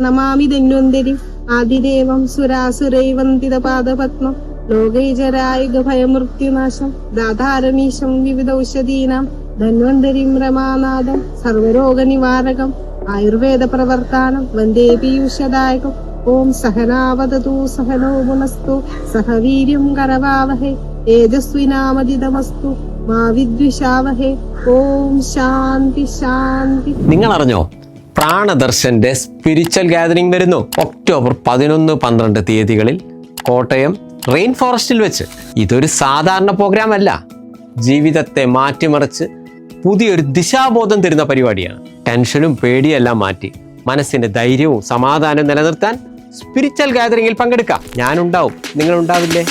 നമാമി ധന്വന്തരി. ആദിദേവം സുരാസുരൈവന്തിത പാദപത്മം ലോകൈചരായുഗ ഭയമൃത്യുനാശം. ദാതാരമീശം വിവിധ ഔഷധീനാം ധന്വന്തരിം രമാനാഥം സർവരോഗ നിവാരകം ആയുർവേദ പ്രവർത്താനം വന്ദേ പീയൂഷദായകം. ഓം സഹനാവതതു സഹനോ ഗുണസ്തു സഹ വീര്യം കരവാവഹേ. തേജസ്വിനാമതിതമസ്തു മാ വിദ്വിഷാവഹേ ഓം ശാന്തി ശാന്തി. നിങ്ങൾ അറിഞ്ഞോ പ്രാണദർശന്റെ സ്പിരിച്വൽ ഗാദറിംഗ് വരുന്നു. ഒക്ടോബർ പതിനൊന്ന് പന്ത്രണ്ട് തീയതികളിൽ കോട്ടയം റെയിൻ ഫോറസ്റ്റിൽ വെച്ച്. ഇതൊരു സാധാരണ പ്രോഗ്രാം അല്ല. ജീവിതത്തെ മാറ്റിമറിച്ച് പുതിയൊരു ദിശാബോധം തരുന്ന പരിപാടിയാണ്. ടെൻഷനും പേടിയെല്ലാം മാറ്റി മനസ്സിന്റെ ധൈര്യവും സമാധാനവും നിലനിർത്താൻ സ്പിരിച്വൽ ഗാദറിംഗിൽ പങ്കെടുക്കാം. ഞാനുണ്ടാവും. നിങ്ങൾ ഉണ്ടാവില്ലേ